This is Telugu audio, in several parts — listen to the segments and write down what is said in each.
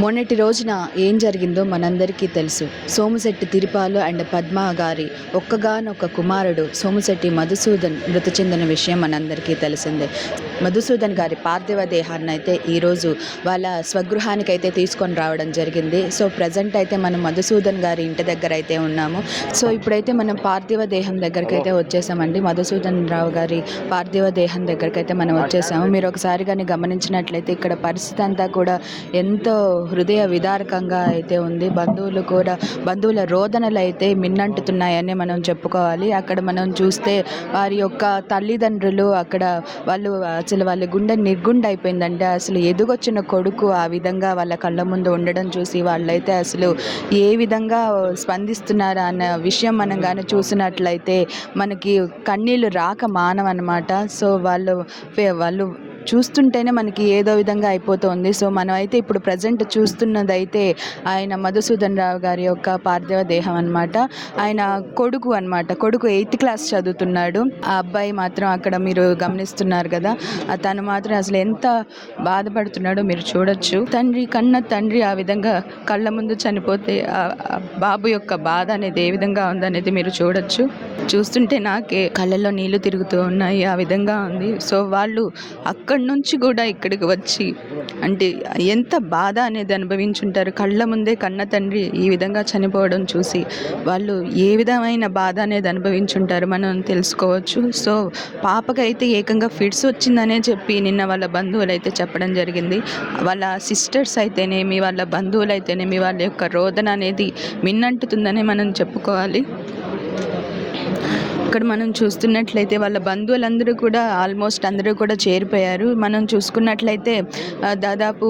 మొన్నటి రోజున ఏం జరిగిందో మనందరికీ తెలుసు. సోమశెట్టి తిరుపాలు అండ్ పద్మ గారి ఒక్కగానొక్క కుమారుడు సోమశెట్టి మధుసూదన్ మృతి చెందిన విషయం మనందరికీ తెలిసిందే. మధుసూదన్ గారి పార్థివ దేహాన్ని అయితే ఈరోజు వాళ్ళ స్వగృహానికి అయితే తీసుకొని రావడం జరిగింది. సో ప్రజెంట్ అయితే మనం మధుసూదన్ గారి ఇంటి దగ్గర అయితే ఉన్నాము. సో ఇప్పుడైతే మనం పార్థివ దేహం దగ్గరికి అయితే వచ్చేసామండి. మధుసూదన్ రావు గారి పార్థివ దేహం దగ్గరికి అయితే మనం వచ్చేసాము. మీరు ఒకసారి కానీ గమనించినట్లయితే ఇక్కడ పరిస్థితి అంతా కూడా ఎంతో హృదయ విదారకంగా అయితే ఉంది. బంధువులు కూడా బంధువుల రోదనలు అయితే మిన్నంటుతున్నాయని మనం చెప్పుకోవాలి. అక్కడ మనం చూస్తే వారి యొక్క తల్లిదండ్రులు అక్కడ వాళ్ళు అసలు వాళ్ళ గుండె నిర్గుండైపోయిందంటే అసలు ఎదుగొచ్చిన కొడుకు ఆ విధంగా వాళ్ళ కళ్ళ ముందు ఉండడం చూసి వాళ్ళైతే అసలు ఏ విధంగా స్పందిస్తున్నారా అన్న విషయం మనం కానీ చూసినట్లయితే మనకి కన్నీళ్ళు రాక మానవన్నమాట. సో వాళ్ళు వాళ్ళు చూస్తుంటేనే మనకి ఏదో విధంగా అయిపోతుంది. సో మనం అయితే ఇప్పుడు ప్రజెంట్ చూస్తున్నదైతే ఆయన మధుసూదన్ రావు గారి యొక్క పార్థివ దేహం అనమాట ఆయన కొడుకు అన్నమాట. కొడుకు ఎయిత్ క్లాస్ చదువుతున్నాడు. ఆ అబ్బాయి మాత్రం అక్కడ మీరు గమనిస్తున్నారు కదా తను మాత్రం అసలు ఎంత బాధపడుతున్నాడో మీరు చూడొచ్చు. తండ్రి కన్న తండ్రి ఆ విధంగా కళ్ళ ముందు చనిపోతే బాబు యొక్క బాధ అనేది ఏ విధంగా ఉందనేది మీరు చూడొచ్చు. చూస్తుంటే నాకే కళ్ళల్లో నీళ్ళు తిరుగుతూ ఉన్నాయి. ఆ విధంగా ఉంది. సో వాళ్ళు అక్కడ అక్కడి నుంచి కూడా ఇక్కడికి వచ్చి అంటే ఎంత బాధ అనేది అనుభవించుంటారు. కళ్ళ ముందే కన్న తండ్రి ఈ విధంగా చనిపోవడం చూసి వాళ్ళు ఏ విధమైన బాధ అనేది అనుభవించుంటారు మనం తెలుసుకోవచ్చు. సో పాపకైతే ఏకంగా ఫిట్స్ వచ్చిందనే చెప్పి నిన్న వాళ్ళ బంధువులు అయితే చెప్పడం జరిగింది. వాళ్ళ సిస్టర్స్ అయితేనేమి వాళ్ళ బంధువులు అయితేనేమి వాళ్ళ యొక్క రోదన అనేది మిన్నంటుతుందని మనం చెప్పుకోవాలి. ఇక్కడ మనం చూస్తున్నట్లయితే వాళ్ళ బంధువులందరూ కూడా ఆల్మోస్ట్ అందరూ కూడా చేరిపోయారు. మనం చూసుకున్నట్లయితే దాదాపు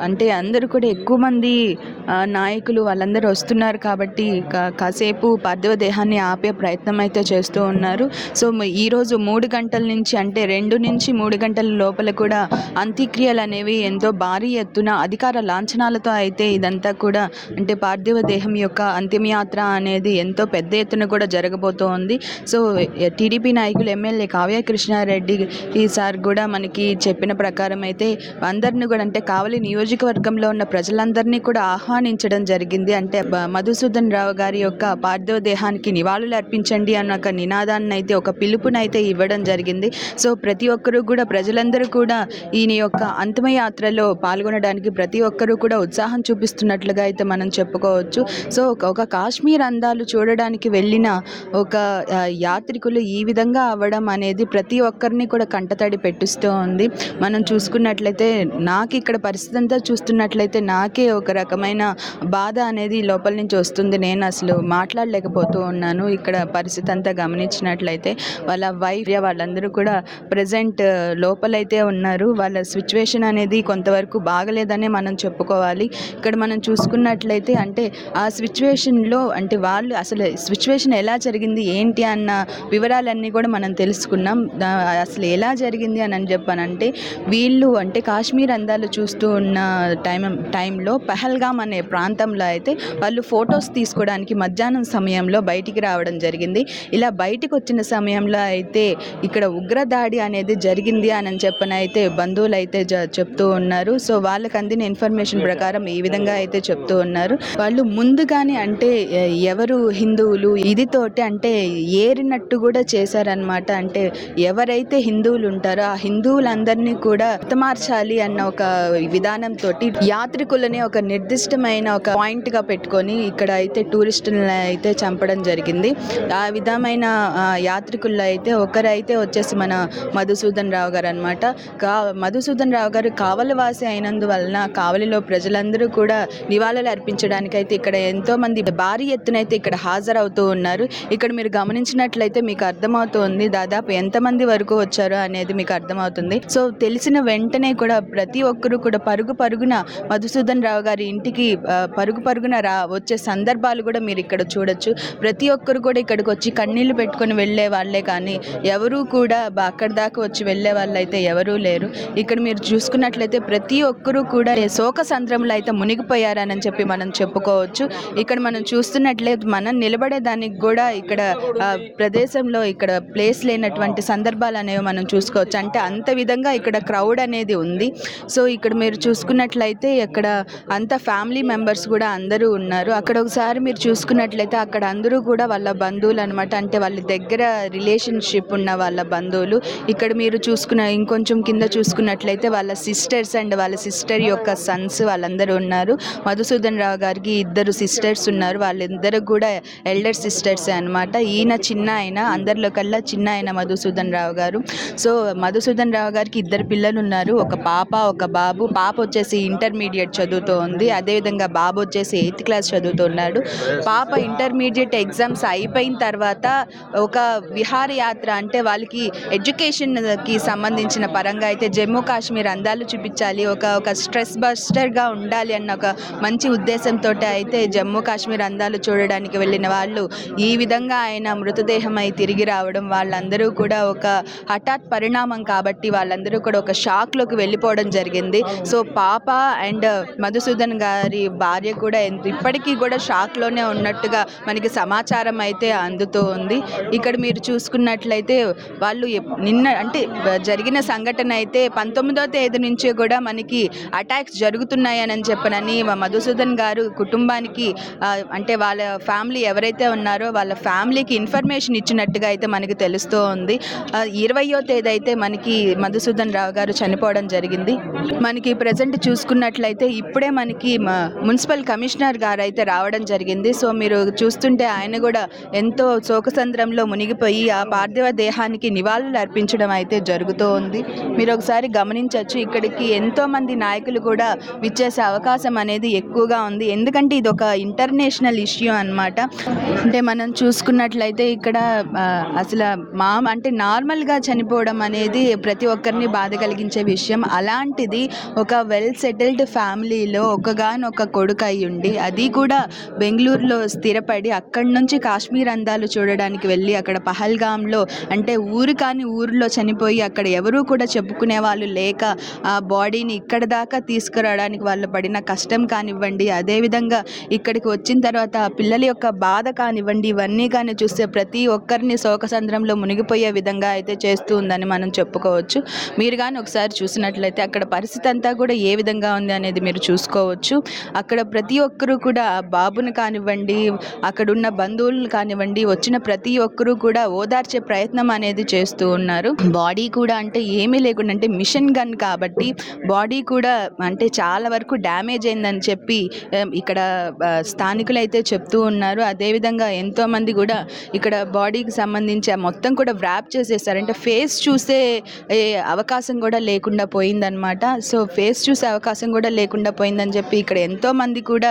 అంటే అందరూ కూడా ఎక్కువ మంది నాయకులు వాళ్ళందరూ వస్తున్నారు కాబట్టి కా- కాసేపు పార్థివ దేహాన్ని ఆపే ప్రయత్నం అయితే చేస్తూ ఉన్నారు. సో ఈరోజు మూడు గంటల నుంచి అంటే రెండు నుంచి మూడు గంటల లోపల కూడా అంత్యక్రియలు అనేవి ఎంతో భారీ ఎత్తున అధికార లాంఛనాలతో అయితే ఇదంతా కూడా అంటే పార్థివ దేహం యొక్క అంతిమయాత్ర అనేది ఎంతో పెద్ద ఎత్తున కూడా జరగబోతోంది. సో సో టీడీపీ నాయకులు ఎమ్మెల్యే కావ్య కృష్ణారెడ్డి ఈసారి కూడా మనకి చెప్పిన ప్రకారం అయితే అందరిని కూడా అంటే కావలి నియోజకవర్గంలో ఉన్న ప్రజలందరినీ కూడా ఆహ్వానించడం జరిగింది. అంటే మధుసూదన్ రావు గారి యొక్క పార్థివ దేహానికి నివాళులు అర్పించండి అన్న ఒక నినాదాన్ని అయితే ఒక పిలుపునైతే ఇవ్వడం జరిగింది. సో ప్రతి ఒక్కరూ కూడా ప్రజలందరూ కూడా ఈయన యొక్క అంతిమయాత్రలో పాల్గొనడానికి ప్రతి ఒక్కరూ కూడా ఉత్సాహం చూపిస్తున్నట్లుగా అయితే మనం చెప్పుకోవచ్చు. సో ఒక- కాశ్మీర్ అందాలు చూడడానికి వెళ్ళిన ఒక యాత్రికులు ఈ విధంగా అవ్వడం అనేది ప్రతి ఒక్కరిని కూడా కంటతడి పెట్టిస్తూ ఉంది. మనం చూసుకున్నట్లయితే నాకు ఇక్కడ పరిస్థితి అంతా చూస్తున్నట్లయితే నాకే ఒక రకమైన బాధ అనేది లోపల నుంచి వస్తుంది. నేను అసలు మాట్లాడలేకపోతూ ఉన్నాను. ఇక్కడ పరిస్థితి అంతా గమనించినట్లయితే వాళ్ళ వైఫ్ వాళ్ళందరూ కూడా ప్రజెంట్ లోపలైతే ఉన్నారు. వాళ్ళ సిచ్యువేషన్ అనేది కొంతవరకు బాగలేదనే మనం చెప్పుకోవాలి. ఇక్కడ మనం చూసుకున్నట్లయితే అంటే ఆ సిచ్యువేషన్లో అంటే వాళ్ళు అసలు సిచ్యువేషన్ ఎలా జరిగింది ఏంటి అన్న వివరాలన్నీ కూడా మనం తెలుసుకున్నాం. అసలు ఎలా జరిగింది అని అని చెప్పానంటే వీళ్ళు అంటే కాశ్మీర్ అందాలు చూస్తూ ఉన్న టైం టైంలో పహల్గామ్ అనే ప్రాంతంలో అయితే వాళ్ళు ఫొటోస్ తీసుకోవడానికి మధ్యాహ్నం సమయంలో బయటికి రావడం జరిగింది. ఇలా బయటికి వచ్చిన సమయంలో అయితే ఇక్కడ ఉగ్రదాడి అనేది జరిగింది అని చెప్పని అయితే బంధువులు అయితే జ- చెప్తూ ఉన్నారు. సో వాళ్ళకి అందిన ఇన్ఫర్మేషన్ ప్రకారం ఈ విధంగా అయితే చెప్తూ ఉన్నారు. వాళ్ళు ముందుగానే అంటే ఎవరు హిందువులు ఇది తోటి అంటే ఏరి మారినట్టు కూడా చేశారనమాట అంటే ఎవరైతే హిందువులు ఉంటారో ఆ హిందువులందరినీ కూడా మార్చాలి అన్న ఒక విధానంతో యాత్రికులని ఒక నిర్దిష్టమైన ఒక పాయింట్గా పెట్టుకొని ఇక్కడ అయితే టూరిస్టులను అయితే చంపడం జరిగింది. ఆ విధమైన యాత్రికుల్లో అయితే ఒకరైతే వచ్చేసి మన మధుసూదన్ రావు గారు అనమాట కా మధుసూదన్ రావు గారు కావలివాసి అయినందువలన కావలిలో ప్రజలందరూ కూడా నివాళులు అర్పించడానికి అయితే ఇక్కడ ఎంతో మంది భారీ ఎత్తున అయితే ఇక్కడ హాజరవుతూ ఉన్నారు. ఇక్కడ మీరు గమనించినట్లయితే మీకు అర్థమవుతుంది దాదాపు ఎంతమంది వరకు వచ్చారో అనేది మీకు అర్థమవుతుంది. సో తెలిసిన వెంటనే కూడా ప్రతి ఒక్కరూ కూడా పరుగు పరుగున మధుసూదన్ రావు గారి ఇంటికి పరుగు పరుగున రా వచ్చే సందర్భాలు కూడా మీరు ఇక్కడ చూడొచ్చు. ప్రతి ఒక్కరు కూడా ఇక్కడికి వచ్చి కన్నీళ్ళు పెట్టుకొని వెళ్ళే వాళ్ళే కానీ ఎవరూ కూడా బ- అక్కడి దాకా వచ్చి వెళ్ళే వాళ్ళు అయితే ఎవరూ లేరు. ఇక్కడ మీరు చూసుకున్నట్లయితే ప్రతి ఒక్కరూ కూడా శోక సంద్రంలో అయితే మునిగిపోయారని చెప్పి మనం చెప్పుకోవచ్చు. ఇక్కడ మనం చూస్తున్నట్లయితే మనం నిలబడే దానికి కూడా ఇక్కడ ప్రదేశంలో ఇక్కడ ప్లేస్ లేనటువంటి సందర్భాలు అనేవి మనం చూసుకోవచ్చు. అంటే అంత విధంగా ఇక్కడ క్రౌడ్ అనేది ఉంది. సో ఇక్కడ మీరు చూసుకున్నట్లయితే ఇక్కడ అంత ఫ్యామిలీ మెంబర్స్ కూడా అందరూ ఉన్నారు. అక్కడ ఒకసారి మీరు చూసుకున్నట్లయితే అక్కడ అందరూ కూడా వాళ్ళ బంధువులు అనమాట అంటే వాళ్ళ దగ్గర రిలేషన్షిప్ ఉన్న వాళ్ళ బంధువులు. ఇక్కడ మీరు చూసుకున్న ఇంకొంచెం కింద చూసుకున్నట్లయితే వాళ్ళ సిస్టర్స్ అండ్ వాళ్ళ సిస్టర్ యొక్క సన్స్ వాళ్ళందరూ ఉన్నారు. మధుసూదన్ రావు గారికి ఇద్దరు సిస్టర్స్ ఉన్నారు. వాళ్ళిద్దరు కూడా ఎల్డర్ సిస్టర్స్ అన్నమాట. ఈయన చిన్న చిన్న ఆయన అందరిలో కల్లా చిన్న ఆయన మధుసూదన్ రావు గారు. సో మధుసూదన్ రావు గారికి ఇద్దరు పిల్లలు ఉన్నారు ఒక పాప ఒక బాబు. పాప వచ్చేసి ఇంటర్మీడియట్ చదువుతూ ఉంది. అదేవిధంగా బాబు వచ్చేసి ఎయిత్ క్లాస్ చదువుతున్నాడు పాప ఇంటర్మీడియట్ ఎగ్జామ్స్ అయిపోయిన తర్వాత ఒక విహారయాత్ర అంటే వాళ్ళకి ఎడ్యుకేషన్కి సంబంధించిన పరంగా అయితే జమ్మూ కాశ్మీర్ అందాలు చూపించాలి. ఒక ఒక స్ట్రెస్ బస్టర్గా ఉండాలి అన్న ఒక మంచి ఉద్దేశంతో అయితే జమ్మూ కాశ్మీర్ అందాలు చూడడానికి వెళ్ళిన వాళ్ళు ఈ విధంగా ఆయన మృతదేహం అయి తిరిగి రావడం వాళ్ళందరూ కూడా ఒక హఠాత్ పరిణామం కాబట్టి వాళ్ళందరూ కూడా ఒక షాక్లోకి వెళ్ళిపోవడం జరిగింది. సో పాప అండ్ మధుసూదన్ గారి భార్య కూడా ఇప్పటికీ కూడా షాక్లోనే ఉన్నట్టుగా మనకి సమాచారం అయితే అందుతూ ఉంది. ఇక్కడ మీరు చూసుకున్నట్లయితే వాళ్ళు నిన్న అంటే జరిగిన సంఘటన అయితే పంతొమ్మిదో తేదీ నుంచే కూడా మనకి అటాక్స్ జరుగుతున్నాయని చెప్పనని మధుసూదన్ గారు కుటుంబానికి అంటే వాళ్ళ ఫ్యామిలీ ఎవరైతే ఉన్నారో వాళ్ళ ఫ్యామిలీకి ఇన్ఫర్మేషన్ ఇచ్చినట్టుగా అయితే మనకి తెలుస్తూ ఉంది. ఆ, ఇరవయో తేదీ అయితే మనకి మధుసూదన్ రావు గారు చనిపోవడం జరిగింది. మనకి ప్రజెంట్ చూసుకున్నట్లయితే ఇప్పుడే మనకి మున్సిపల్ కమిషనర్ గారు అయితే రావడం జరిగింది. సో మీరు చూస్తుంటే ఆయన కూడా ఎంతో శోకసంద్రంలో మునిగిపోయి ఆ పార్థివ దేహానికి నివాళులు అర్పించడం అయితే జరుగుతూ ఉంది. మీరు ఒకసారి గమనించవచ్చు ఇక్కడికి ఎంతో మంది నాయకులు కూడా విచ్చేసే అవకాశం అనేది ఎక్కువగా ఉంది. ఎందుకంటే ఇది ఒక ఇంటర్నేషనల్ ఇష్యూ అన్నమాట. అంటే మనం చూసుకున్నట్లయితే ఇక్కడ ఇక్కడ అసలు మా అంటే నార్మల్గా చనిపోవడం అనేది ప్రతి ఒక్కరిని బాధ కలిగించే విషయం. అలాంటిది ఒక వెల్ సెటిల్డ్ ఫ్యామిలీలో ఒకగానొక కొడుకు అయి ఉండి అది కూడా బెంగళూరులో స్థిరపడి అక్కడి నుంచి కాశ్మీర్ అందాలు చూడడానికి వెళ్ళి అక్కడ పహల్గామ్లో అంటే ఊరు కాని ఊరిలో చనిపోయి అక్కడ ఎవరూ కూడా చెప్పుకునే వాళ్ళు లేక ఆ బాడీని ఇక్కడ దాకా తీసుకురావడానికి వాళ్ళు పడిన కష్టం కానివ్వండి అదేవిధంగా ఇక్కడికి వచ్చిన తర్వాత పిల్లల యొక్క బాధ కానివ్వండి ఇవన్నీ కానీ చూస్తే ప్రతి ఒక్కరిని శోకసంద్రంలో మునిగిపోయే విధంగా అయితే చేస్తూ ఉందని మనం చెప్పుకోవచ్చు. మీరు కానీ ఒకసారి చూసినట్లయితే అక్కడ పరిస్థితి అంతా కూడా ఏ విధంగా ఉంది అనేది మీరు చూసుకోవచ్చు. అక్కడ ప్రతి ఒక్కరూ కూడా బాబుని కానివ్వండి అక్కడున్న బంధువులు కానివ్వండి వచ్చిన ప్రతి ఒక్కరూ కూడా ఓదార్చే ప్రయత్నం అనేది చేస్తూ ఉన్నారు. బాడీ కూడా అంటే ఏమీ లేకుండా అంటే మిషన్ గన్ కాబట్టి బాడీ కూడా అంటే చాలా వరకు డ్యామేజ్ అయిందని చెప్పి ఇక్కడ స్థానికులు అయితే చెప్తూ ఉన్నారు. అదేవిధంగా ఎంతోమంది కూడా ఇక్కడ బాడీకి సంబంధించి ఆ మొత్తం కూడా వ్రాప్ చేసేసారు అంటే ఫేస్ చూసే అవకాశం కూడా లేకుండా పోయిందనమాట సో ఫేస్ చూసే అవకాశం కూడా లేకుండా పోయిందని చెప్పి ఇక్కడ ఎంతోమంది కూడా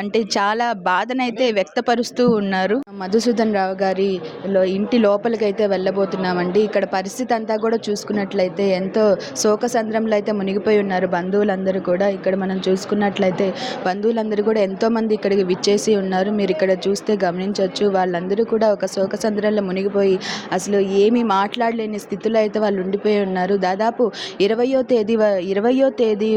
అంటే చాలా బాధనైతే వ్యక్తపరుస్తూ ఉన్నారు. మధుసూదన్ రావు గారి లో ఇంటి లోపలికైతే వెళ్ళబోతున్నామండి. ఇక్కడ పరిస్థితి అంతా కూడా చూసుకున్నట్లయితే ఎంతో శోక సంద్రంలో అయితే మునిగిపోయి ఉన్నారు బంధువులందరూ కూడా. ఇక్కడ మనం చూసుకున్నట్లయితే బంధువులందరూ కూడా ఎంతో మంది ఇక్కడికి విచ్చేసి ఉన్నారు. మీరు ఇక్కడ చూస్తే గమనించవచ్చు వాళ్ళందరూ కూడా ఒక శోక శోకసంద్రంలో మునిగిపోయి అసలు ఏమీ మాట్లాడలేని స్థితిలో అయితే వాళ్ళు ఉండిపోయి ఉన్నారు. దాదాపు ఇరవయో తేదీ ఇరవయో తేదీ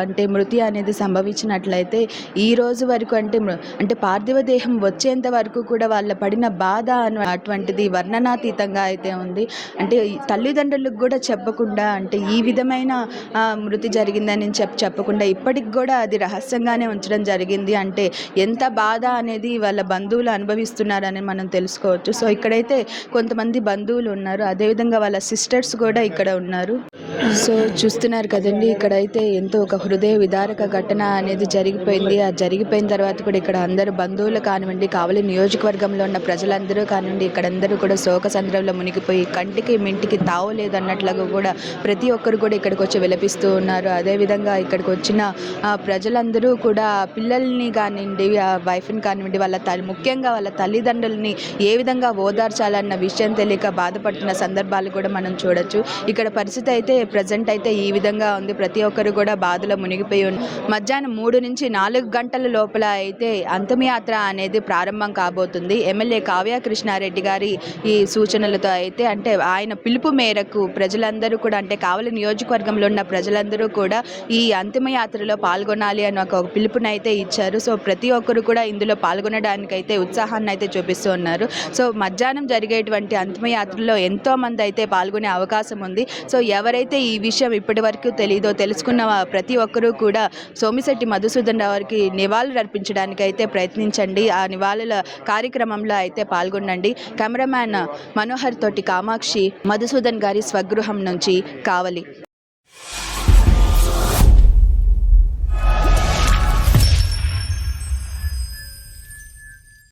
అంటే మృతి అనేది సంభవించినట్లయితే ఈ రోజు వరకు అంటే మృ- అంటే పార్థివ దేహం వచ్చేంత వరకు కూడా వాళ్ళ పడిన బాధ అను అటువంటిది వర్ణనాతీతంగా అయితే ఉంది. అంటే తల్లిదండ్రులకు కూడా చెప్పకుండా అంటే ఈ విధమైన మృతి జరిగిందని చెప్ప చెప్పకుండా ఇప్పటికి కూడా అది రహస్యంగానే ఉంచడం జరిగింది. అంటే ఎంత బాధ అనేది వాళ్ళ బంధువులు అనుభవిస్తున్నారని మనం తెలుసుకోవచ్చు. సో ఇక్కడైతే కొంతమంది బంధువులు ఉన్నారు. అదేవిధంగా వాళ్ళ సిస్టర్స్ కూడా ఇక్కడ ఉన్నారు. సో చూస్తున్నారు కదండి ఇక్కడైతే ఎంతో ఒక హృదయ విదారక ఘటన అనేది జరిగిపోయింది. ఆ జరిగిపోయిన తర్వాత కూడా ఇక్కడ అందరు బంధువులు కానివ్వండి కావలి నియోజకవర్గంలో ఉన్న ప్రజలందరూ కానివ్వండి ఇక్కడందరూ కూడా శోక సంద్రంలో మునిగిపోయి కంటికి మింటికి తావు లేదన్నట్లుగా కూడా ప్రతి ఒక్కరు కూడా ఇక్కడికి వచ్చి విలపిస్తూ ఉన్నారు. అదేవిధంగా ఇక్కడికి వచ్చిన ఆ, ప్రజలందరూ కూడా పిల్లల్ని కానివ్వండి ఆ వైఫ్ని కానివ్వండి వాళ్ళ తల్లి ముఖ్యంగా వాళ్ళ తల్లిదండ్రుల్ని ఏ విధంగా ఓదార్చాలన్న విషయం తెలియక బాధపడుతున్న సందర్భాలు కూడా మనం చూడొచ్చు. ఇక్కడ పరిస్థితి అయితే ప్రజెంట్ అయితే ఈ విధంగా ఉంది. ప్రతి ఒక్కరు కూడా బాధలో మునిగిపోయి ఉన్నారు. మధ్యాహ్నం మూడు నుంచి నాలుగు గంటల లోపల అయితే అంతమయాత్ర అనేది ప్రారంభం కాబోతుంది. ఎమ్మెల్యే కావ్య కృష్ణారెడ్డి గారి ఈ సూచనలతో అయితే అంటే ఆయన పిలుపు మేరకు ప్రజలందరూ కూడా అంటే కావలి నియోజకవర్గంలో ఉన్న ప్రజలందరూ కూడా ఈ అంతిమయాత్రలో పాల్గొనాలి అని ఒక పిలుపునైతే ఇచ్చారు. సో ప్రతి ఒక్కరు కూడా ఇందులో పాల్గొనడానికైతే ఉత్సాహాన్ని అయితే చూపిస్తూ ఉన్నారు. సో మధ్యాహ్నం జరిగేటువంటి అంతిమయాత్రలో ఎంతో మంది అయితే పాల్గొనే అవకాశం ఉంది. సో ఎవరైతే ఈ విషయం ఇప్పటి వరకు తెలియదో తెలుసుకున్న ప్రతి ఒక్కరూ కూడా సోమిశెట్టి మధుసూదన్ రావుకి నివాళులు అర్పించడానికి అయితే ప్రయత్నించండి. ఆ నివాళుల కార్యక్రమంలో అయితే పాల్గొనండి. కెమెరామ్యాన్ మనోహర్ తోటి కామాక్షి మధుసూదన్ గారి స్వగృహం నుంచి కావలి.